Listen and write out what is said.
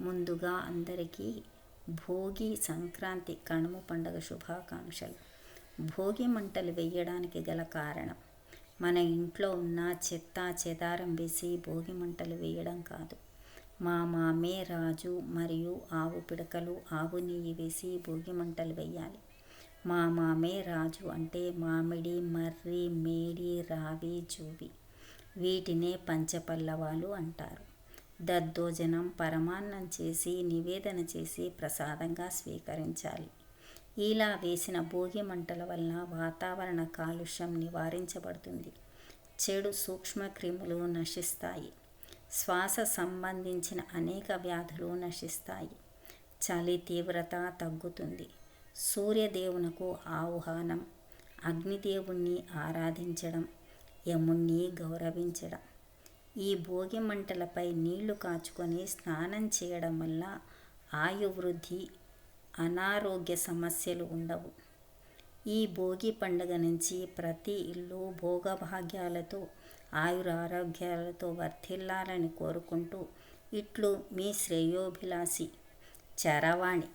ముందుగా అందరికీ భోగి సంక్రాంతి కనుమ పండుగ శుభాకాంక్షలు. భోగి మంటలు వేయడానికి గల కారణం మన ఇంట్లో ఉన్న చెత్త చెదారం వేసి భోగి మంటలు వేయడం కాదు. మా మామే రాజు మరియు ఆవు పిడకలు ఆవు నెయ్యి వేసి భోగి మంటలు వేయాలి. మా మామే రాజు అంటే మామిడి మర్రి మేడి రావి జూవి. వీటినే పంచపల్లవాలు అంటారు. దద్దోజనం పరమాన్నం చేసి నివేదన చేసి ప్రసాదంగా స్వీకరించాలి. ఇలా వేసిన భోగి మంటల వలన వాతావరణ కాలుష్యం నివారించబడుతుంది. చెడు సూక్ష్మక్రిములు నశిస్తాయి. శ్వాస సంబంధించిన అనేక వ్యాధులు నశిస్తాయి. చలి తీవ్రత తగ్గుతుంది. సూర్యదేవునకు ఆహ్వానం అగ్నిదేవుణ్ణి ఆరాధించడం యముణ్ణి గౌరవించడం. ఈ భోగి మంటలపై నీళ్ళు కాచుకొని స్నానం చేయడం వల్ల ఆయువృద్ధి అనారోగ్య సమస్యలు ఉండవు. ఈ భోగి పండుగ నుంచి ప్రతి ఇల్లు భోగభాగ్యాలతో ఆయురారోగ్యాలతో వర్ధిల్లాలని కోరుకుంటూ ఇట్లు మీ శ్రేయోభిలాషి చరవాణి.